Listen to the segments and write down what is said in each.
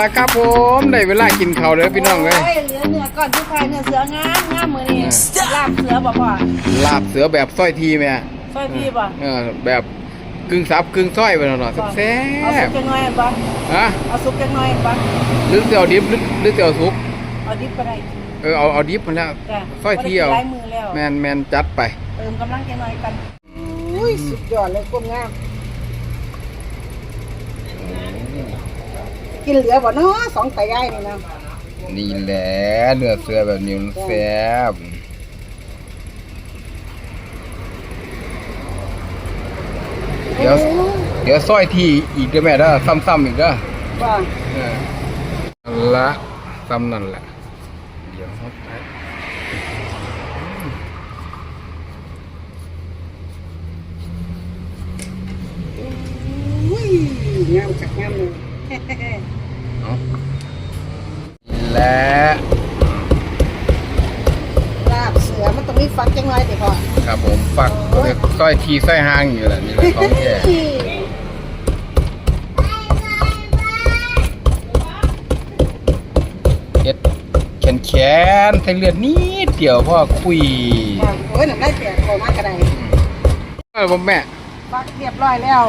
ละครับผมได้เวลากินข้าวเลยพี่น้องเลยโอ้ยเหลือเนื้อก่อนทุกใครเนื้อเสืองามงามมือนี่ลาบเสือบ่พ่อลาบเสือแบบสร้อยทีแม่ซอยพี่บ่เออแบบกึ่งซับกึ่งสร้อยไปหน่อยแซ่เอาซุบปจังหน่อยบ่ๆฮะเอาซุปจังหน่อยบ่หรือเตียวดิบหรือหรือเตียวสุกเอาดิบก็ได้เออเอาเอาดิบมันแล้วจ้ะซอยเที่ยวบ่ได้กินหลายมือแล้วแมนแมนจัดไปเติมกำลังจังหน่อยกันอุ้ยสุดยอดเลยความงาม กินเหลือบ่เนาะสองตายายนี่นะนี่แหละเนื้อเสือแบบนี้มันแซ่บเดี๋ยวเดี๋ยวซอยทีอีกเด้อแม่เด้อซ้ำๆอีกเด้อว่าเออนั่นละซ้ำนั่นแหละเดี๋ยวเขาไป อุ้ยงามจักงามเลย เอาและ ลาบเสือมันต้องมีฟักจังหน่อยสิพ่อ ครับผมฝักเรี ยกสร้อยทีสร้อยหางอยู่แหละนี่แหละของแท้เฮ็ดแขนแขนใส่เลือดนิดเดียวพ่อคุยโอ้ยน้ำได้เสียโคมากกระไดเออผมแม่ฟักเรียบร้อยแล้ว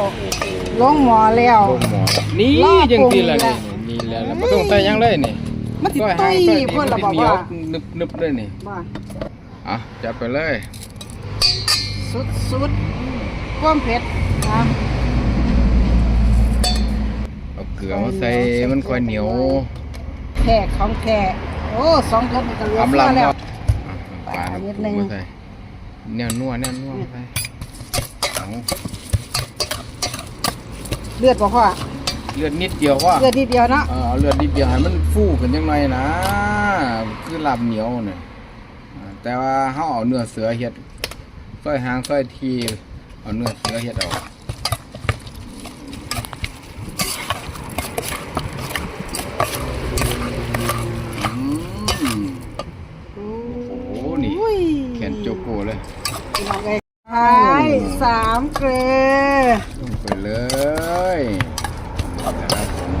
ลงหมอแล้วโอ้หมอนี่รอบจังซี่แหละปรุนี่งแล้วนี่แหละแล้วบ่ต้องใส่หยังเลยนี่มันติดซอยตุ้หางยซอยเพื่อนเรานี่บอกเหนียว่านึบๆเลยนี่ว่าอะจัดไปเลย สุดสุดความเผ็ดนะเอาเกลือมาใส่มันค่อยเหนียวแขกของแขกโอ้สองคนมันก็เหลืออำเฟือลำแล้วปลานิดนึงมาใส่แนวนัวแนวนัวมาใส่เอาเลือดบอกว่าเลือดนิดเดียวว่าเลือดนิดเดียวเนาะเออเอาเลือดนิดเดียวให้มันฟูขึ้นจังหน่อยนะ คือลาบเหนียวเนี่ยอ่าแต่ว่าเฮาเอาเนื้อเสือเฮ็ด ซอยหางซอยทีเอาเนื้อเสือเฮ็ดเอาอืมโอ้โหนี่อุ้ยแขนโจโกเลยพี่น้องเอ้ยใช่สามเกลือลงไปเลยนะครับผม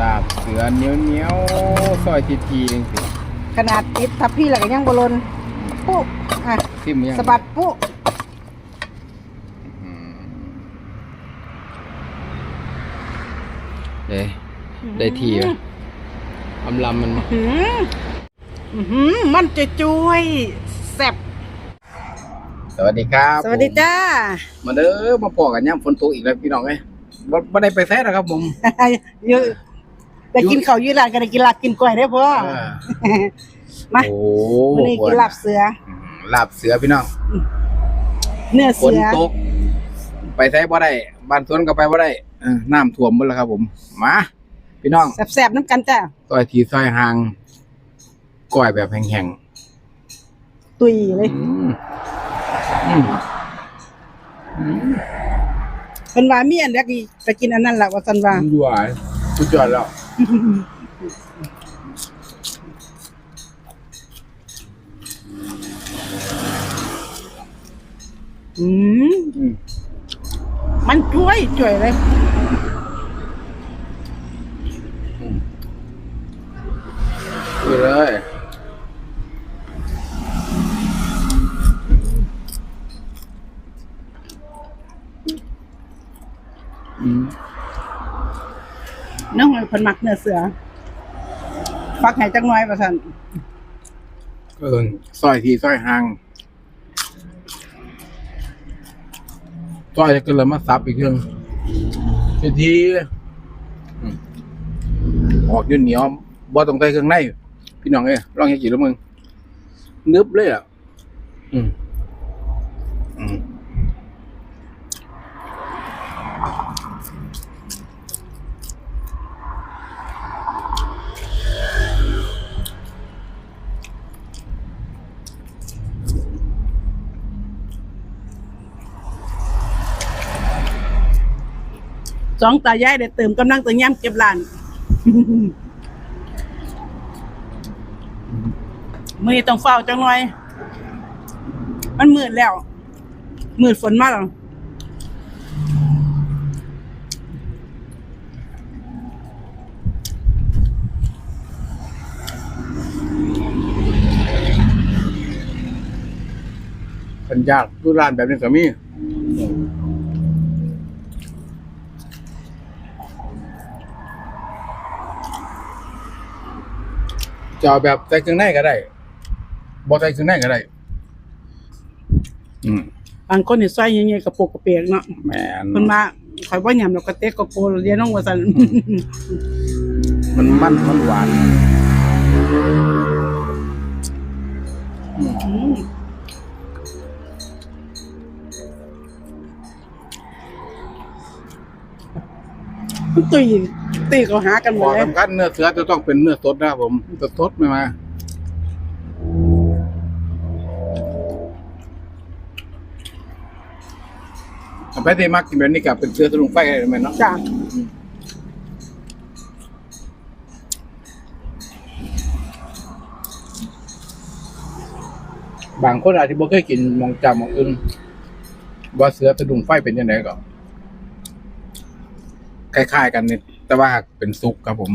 ลาบเสือเหนียวเหนียวๆซอยทีทีๆเองสิขนาดติดทับพี่แล้วก็ยังบลน ปุ๊บอะซิมยังสะบัดปุ๊บอืมเด้ได้ทีไหมอำลำมันมาหืมอื้อหือมันจะจุยแซ่บสวัสดีครับสวัสดีจ้า ผมมาเด้อมาพอกันย่ำฝนตกอีกแล้วพี่น้องเอ้ยบ่บ่ได้ไปแท้นะครับผม เยอะได้กินข้าวยืดร้านก็ได้กินลาบกินกล้วยได้อพ่อ เออ มาโอ้วันนี้กินลาบเสืออืมลาบเสือพี่น้องเนื้อฝนเสือตก ไปไสบ่ได้บ้านสวนก็ไปบ่ได้เออน้ำท่วมหมดแล้วครับผม มาพี่น้องแซ่บๆน้ำกันจ้าซอยทีซอยหางก้อยแบบแห้งตุยเลๆยอืมอืมอืมเป็นว่ามีอันเดียวไปกินอันนั้นแหละว่าสันว่าดูหวานสุดยอดแล้ว อืมอืมมันช่วยช่วยเลยดูเลยอืมน้องเพิ่นมักเนื้อเสือฟักให้จักหน่อยว่าซั่นเออซอยทีซอยหาง ซอยจะเกินแล้วมาซับอีกเรื่องทีทีอออกอยืนเหนียวบ่ต้องใส่เครื่องใน พี่น้องเอ้ยลองให้กินแล้วมึงนึบเลยอะอืมอืม สองตายายได้เติมกำลังตัวย่ำเก็บร้านมือต้องเฝ้าจังหน่อย มันมืดแล้ว มืดฝนมากหรอเป็นยากทุรานแบบนี้ก็มี จะเอาแบบใส่เครื่องในก็ได้บ่ใส่เครื่องในก็ได้ อืมบางคนนี่ซอยใหญ่ๆกระปุกกระเปียกเนาะแมนเพิ่นว่าข่อยบ่ยำแล้วก็เต๊กก็โกเรียนน้องว่าซั่นมันมันมันหวานอืมมันตุย ตีเขาหากันหมขอดเลยสำคัญเนื้อเสือจะต้องเป็นเนื้อสดนะครับผมสดสดไม่มาทำไปได้มากกินแบบนี้กับเป็นเสือสลุงไฟอะไรไหมเนาะจ้ะบางคนอาจจะบ่เคยกินหมองจำหมองอื่นว่าเสือสะดุ้งไฟเป็นยังไงก็คล้ายๆกันนี่ แต่ว่าเป็นซุปครับผม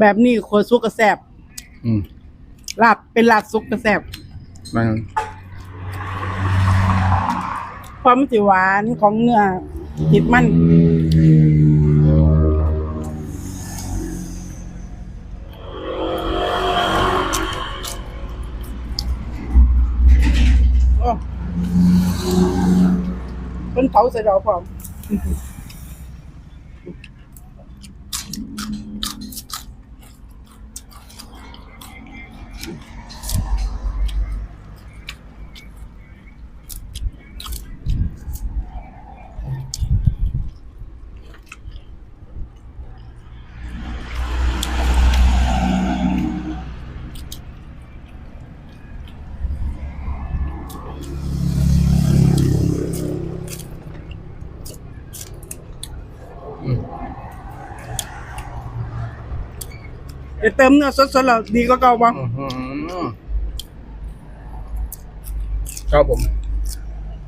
แบบนี้โคซุกกระแซบอืมลาบเป็นลาบซุกกระแซบมันความสิหวานของเนื้อติดมันโอ้เป็นเผาใส่ดอกพร้อม เดี๋ยวเติมเนื้อสดๆแล้วดีก็เก่าบ้างอื้อหือครับผม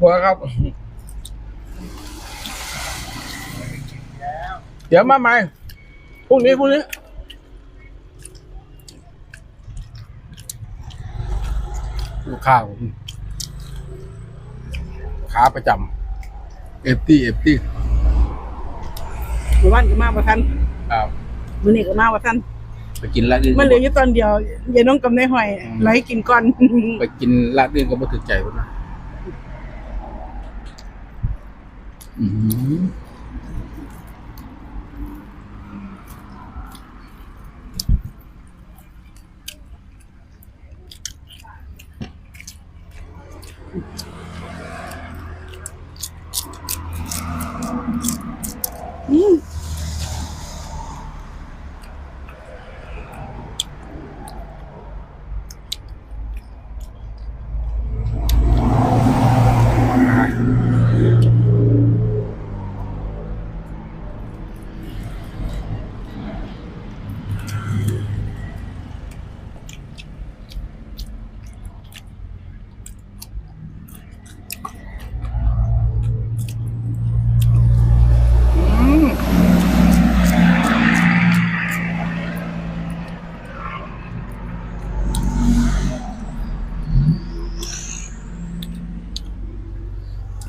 บัวครับ เดี๋ยวมาใหม่พรุ่งนี้พรุ่งนี้ ลูกค้าผมขาประจำเอฟตี้เอฟตี้เมื่อวานก็มาประทันครับ มื้อนี้ก็มาประทัน ไปกินร้านอื่นมันเหลืออยู่ตอนเดียวยายน้องกับนายหอยไหลกินก่อน ไปกินร้านอื่นก็บ่ถึกใจผมนะอืม อืม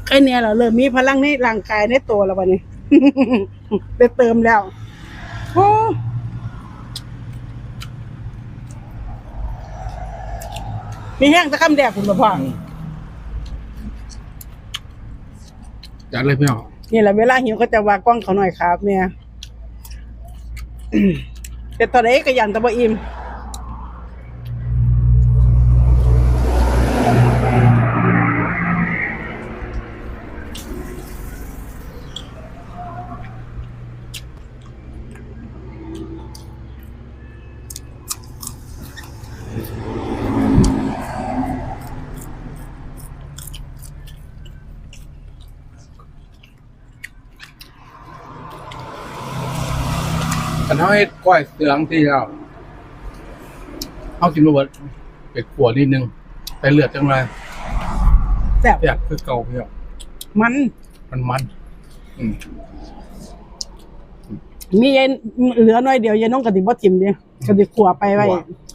แค่ เนี้ยเราเริ่มมีพลังในร่างกายในตัวแล้ววันนี้ได้เติมแล้วโอ้มีแห้งจะคำแดกคุณบ่พ่อจัดเลยพี่น้องนี่แหละเวลาหิวก็จะวางกล้องเขาหน่อยครับเนี่ยแต่ตอนนี้ก็ยันตะบอิ่ม กันเฮาเฮ็ดก้อยเสืองที่แล้วเอากินบ่เบิดไปขัวนิดนึงไปเลือดจังเลยแซ่บอยากคือเก่าพี่น้องมันมันมันอืมมีเย็นเหลือน้อยเดียวยายน้องกระติบ่ทิมเดียกระติขัวไปไว้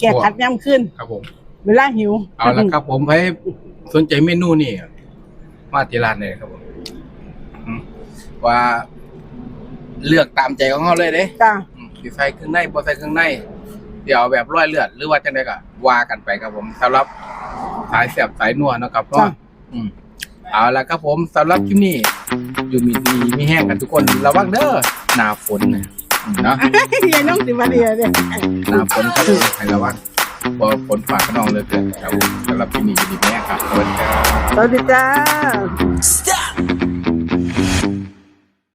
แกะคัดย่ำขึ้น ครับผม เวลาหิว เอาละครับผมไปสนใจเมนูนี่มาที่ร้านเลยครับผมอืมว่าเลือกตามใจของเขาเลยเด้จ้าอืม สิใส่เครื่องในบ่ใส่เครื่องใน เดี๋ยวเอาแบบร้อยเลือด หรือว่าจังไดก็ว่ากันไปครับผมสำหรับสายเสียบสายนัวเนาะครับเนาะอืมเอาละครับผมสำหรับคลิปนี้ อยู่มีดีมีแห้งกันทุกคนระวังเด้อหน้าฝนเนี่ยอืมเนาะยายน้องสิมาเดียเนี่ยหน้าฝนครับผมให้ระวังพอฝนฝากก็น้องเลยเกิดครับผมสำหรับคลิปนี้อยู่ดีมีแห้งครับสวัสดีครับสวัสดีจ้า Stop!